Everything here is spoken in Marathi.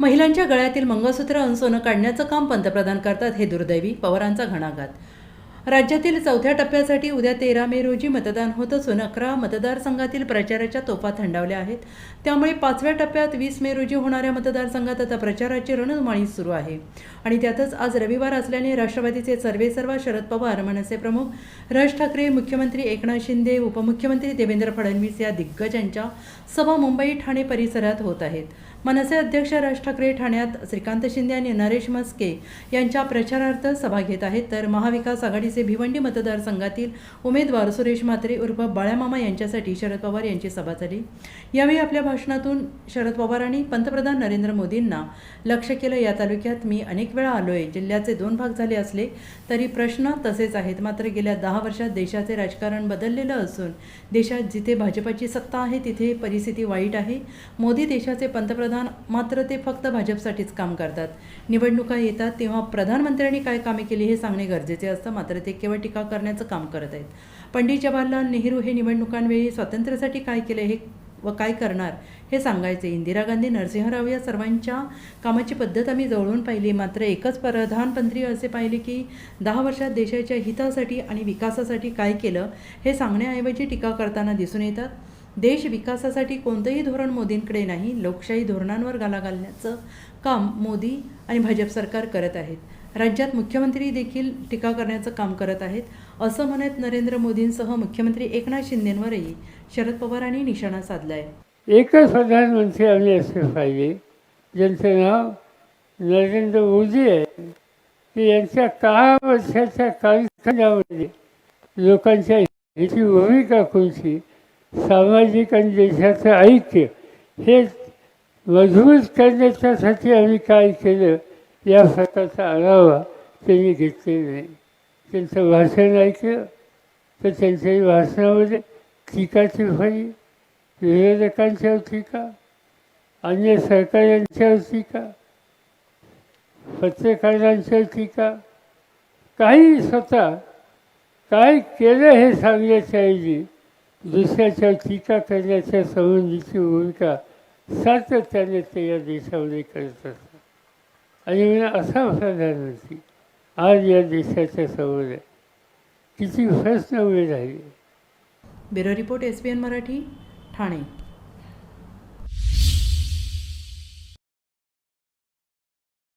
महिलांच्या गळ्यातील मंगळसूत्र अनसोनं काढण्याचं काम पंतप्रधान करतात हे दुर्दैवी पवारांचा घणाघात. राज्यातील चौथ्या टप्प्यासाठी उद्या तेरा मे रोजी मतदान होत असून अकरा मतदारसंघातील प्रचाराच्या तोफा थंडावल्या आहेत. त्यामुळे पाचव्या टप्प्यात वीस मे रोजी होणाऱ्या मतदारसंघात आता प्रचाराची रणधुमाळी सुरू आहे. आणि त्यातच आज रविवार असल्याने राष्ट्रवादीचे सर्वेसर्वा शरद पवार मनसे प्रमुख राज ठाकरे मुख्यमंत्री एकनाथ शिंदे उपमुख्यमंत्री देवेंद्र फडणवीस या दिग्गजांच्या सभा मुंबई ठाणे परिसरात होत आहेत. मनसे अध्यक्ष राज ठाकरे ठाण्यात श्रीकांत शिंदे आणि नरेश म्हस्के यांच्या प्रचारार्थ सभा घेत आहेत. तर महाविकास आघाडीचे भिवंडी मतदारसंघातील उमेदवार सुरेश म्हात्रे उर्फ बाळ्यामामा यांच्यासाठी शरद पवार यांची सभा झाली. यावेळी आपल्या भाषणातून शरद पवारांनी पंतप्रधान नरेंद्र मोदींना लक्ष केलं. या तालुक्यात मी अनेक वेळा आलोय. जिल्ह्याचे दोन भाग झाले असले तरी प्रश्न तसेच आहेत. मात्र गेल्या दहा वर्षात देशाचे राजकारण बदललेलं असून देशात जिथे भाजपाची सत्ता आहे तिथे परिस्थिती वाईट आहे. मोदी देशाचे पंतप्रधान मात्र ते फक्त भाजपसाठीच काम करतात. निवडणुका येतात तेव्हा प्रधानमंत्र्यांनी काय कामे केली हे सांगणे गरजेचे असतं मात्र ते केवळ टीका करण्याचं काम करत आहेत. पंडित जवाहरलाल नेहरू हे निवडणुकांवेळी स्वातंत्र्यासाठी काय केले हे व काय करणार हे सांगायचे. इंदिरा गांधी नरसिंहराव या सर्वांच्या कामाची पद्धत आम्ही जवळून पाहिली मात्र एकच प्रधानमंत्री असे पाहिले की दहा वर्षात देशाच्या हितासाठी आणि विकासासाठी काय केलं हे सांगण्याऐवजी टीका करताना दिसून येतात. देश विकासासाठी कोणतंही धोरण मोदींकडे नाही लोकशाही धोरणांवर गाला घालण्याचं काम मोदी आणि भाजप सरकार करत आहेत. राज्यात मुख्यमंत्री देखील टीका करण्याचं काम करत आहेत असं म्हणत नरेंद्र मोदींसह मुख्यमंत्री एकनाथ शिंदेंवरही शरद पवारांनी निशाणा साधला आहे एकच प्रधानमंत्री आम्ही असले पाहिजे ज्यांचं नाव नरेंद्र मोदी आहे की यांच्या दहा वर्षाच्या कार्यक्रमामध्ये लोकांच्या ह्याची भूमिका कोणती? सामाजिक आणि देशाचं ऐक्य हे मजबूत करण्याच्यासाठी आम्ही काय केलं या स्वतःचा आढावा त्यांनी घेतलेला नाही. त्यांचं भाषण ऐकलं तर त्यांच्याही भाषणामध्ये टीकाची फळी विरोधकांच्यावर टीका अन्य सरकारांच्यावर टीका पत्रकारांच्यावर टीका काही स्वतः काय केलं हे सांगण्याच्या ऐवजी दुसऱ्याच्या टीका करण्याच्या संबंधीची भूमिका सातत्याने ते या देशामध्ये करत असतात. आणि म्हणून असा प्रधानमंत्री आज या देशाच्या समोर आहे किती प्रश्न उभे राहिले. Bureau report S B N Marathi Thane.